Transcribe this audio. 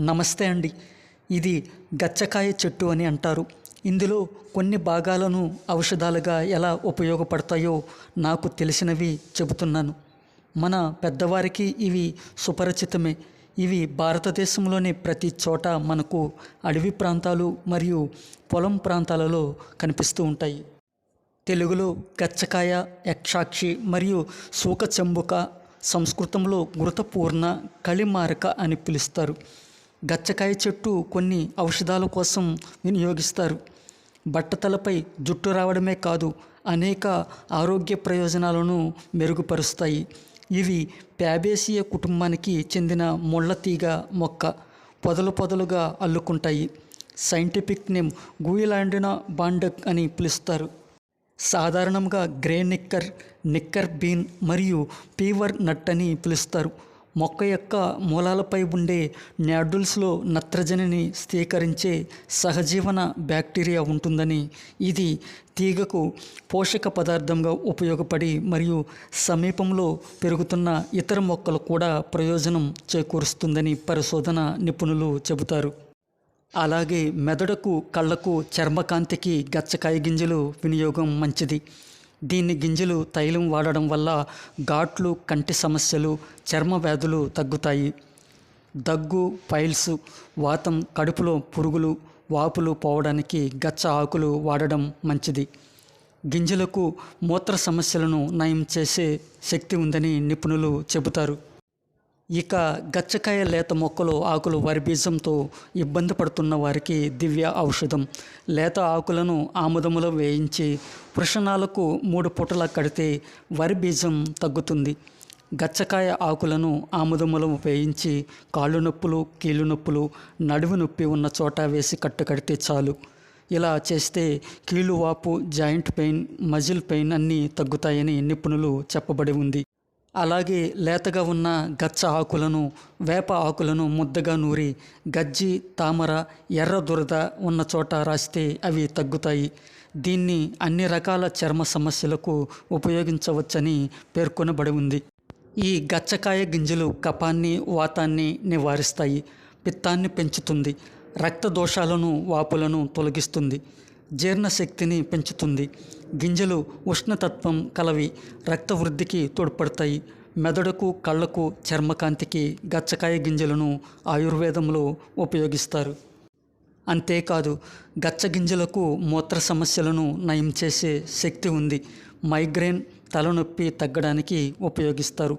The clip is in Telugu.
నమస్తే అండి. ఇది గచ్చకాయ చెట్టు అని అంటారు. ఇందులో కొన్ని భాగాలను ఔషధాలుగా ఎలా ఉపయోగపడతాయో నాకు తెలిసినవి చెబుతున్నాను. మన పెద్దవారికి ఇవి సుపరిచితమే. ఇవి భారతదేశంలోని ప్రతి చోట మనకు అడవి ప్రాంతాలు మరియు పొలం ప్రాంతాలలో కనిపిస్తూ ఉంటాయి. తెలుగులో గచ్చకాయ యక్షాక్షి మరియు సూకచెంబుక సంస్కృతంలో మృతపూర్ణ కలిమారక అని పిలుస్తారు. గచ్చకాయ చెట్టు కొన్ని ఔషధాల కోసం వినియోగిస్తారు. బట్టతలపై జుట్టు రావడమే కాదు అనేక ఆరోగ్య ప్రయోజనాలను మెరుగుపరుస్తాయి. ఇవి ప్యాబేసియ కుటుంబానికి చెందిన ముళ్ళతీగ మొక్క పొదలు పొదలుగా అల్లుకుంటాయి. సైంటిఫిక్ నేమ్ గూయిలాండినా బాండక్ అని పిలుస్తారు. సాధారణంగా గ్రే నిక్కర్ నిక్కర్ బీన్ మరియు పీవర్ నట్ అని పిలుస్తారు. మొక్క యొక్క మూలాలపై ఉండే నాడుల్స్లో నత్రజనిని స్థిరీకరించే సహజీవన బ్యాక్టీరియా ఉంటుందని ఇది తీగకు పోషక పదార్థంగా ఉపయోగపడి మరియు సమీపంలో పెరుగుతున్న ఇతర మొక్కలు కూడా ప్రయోజనం చేకూరుస్తుందని పరిశోధన నిపుణులు చెబుతారు. అలాగే మెదడుకు కళ్ళకు చర్మకాంతికి గచ్చకాయ గింజలు వినియోగం మంచిది. దీన్ని గింజలు తైలం వాడడం వల్ల ఘాట్లు కంటి సమస్యలు చర్మ వ్యాధులు తగ్గుతాయి. దగ్గు పైల్స్ వాతం కడుపులో పురుగులు వాపులు పోవడానికి గచ్చ ఆకులు వాడడం మంచిది. గింజలకు మూత్ర సమస్యలను నయం చేసే శక్తి ఉందని నిపుణులు చెబుతారు. ఇక గచ్చకాయ లేత మొక్కలు ఆకులు వరి బీజంతో ఇబ్బంది పడుతున్న వారికి దివ్య ఔషధం. లేత ఆకులను ఆముదములో వేయించి వృషణాలకు మూడు పూటలా కడితే వరి బీజం తగ్గుతుంది. గచ్చకాయ ఆకులను ఆముదములో వేయించి కాళ్ళు నొప్పులు కీళ్ళు నొప్పులు నడుము నొప్పి ఉన్న చోట వేసి కట్టు కడితే చాలు. ఇలా చేస్తే కీళ్ళు వాపు జాయింట్ పెయిన్ మజిల్ పెయిన్ అన్నీ తగ్గుతాయని నిపుణులు చెప్పబడి ఉంది. అలాగే లేతగా ఉన్న గచ్చ ఆకులను వేప ఆకులను ముద్దగా నూరి గజ్జి తామర ఎర్ర దురద ఉన్న చోట రాస్తే అవి తగ్గుతాయి. దీన్ని అన్ని రకాల చర్మ సమస్యలకు ఉపయోగించవచ్చని పేర్కొనబడి ఉంది. ఈ గచ్చకాయ గింజలు కపాన్ని వాతాన్ని నివారిస్తాయి పిత్తాన్ని పెంచుతుంది రక్త దోషాలను వాపులను తొలగిస్తుంది. జీర్ణశక్తిని పెంచుతుంది. గింజలు ఉష్ణతత్వం కలవి రక్త వృద్ధికి తోడ్పడతాయి. మెదడుకు కళ్ళకు చర్మకాంతికి గచ్చకాయ గింజలను ఆయుర్వేదంలో ఉపయోగిస్తారు. అంతేకాదు గచ్చ గింజలకు మూత్ర సమస్యలను నయం చేసే శక్తి ఉంది. మైగ్రేన్ తలనొప్పి తగ్గడానికి ఉపయోగిస్తారు.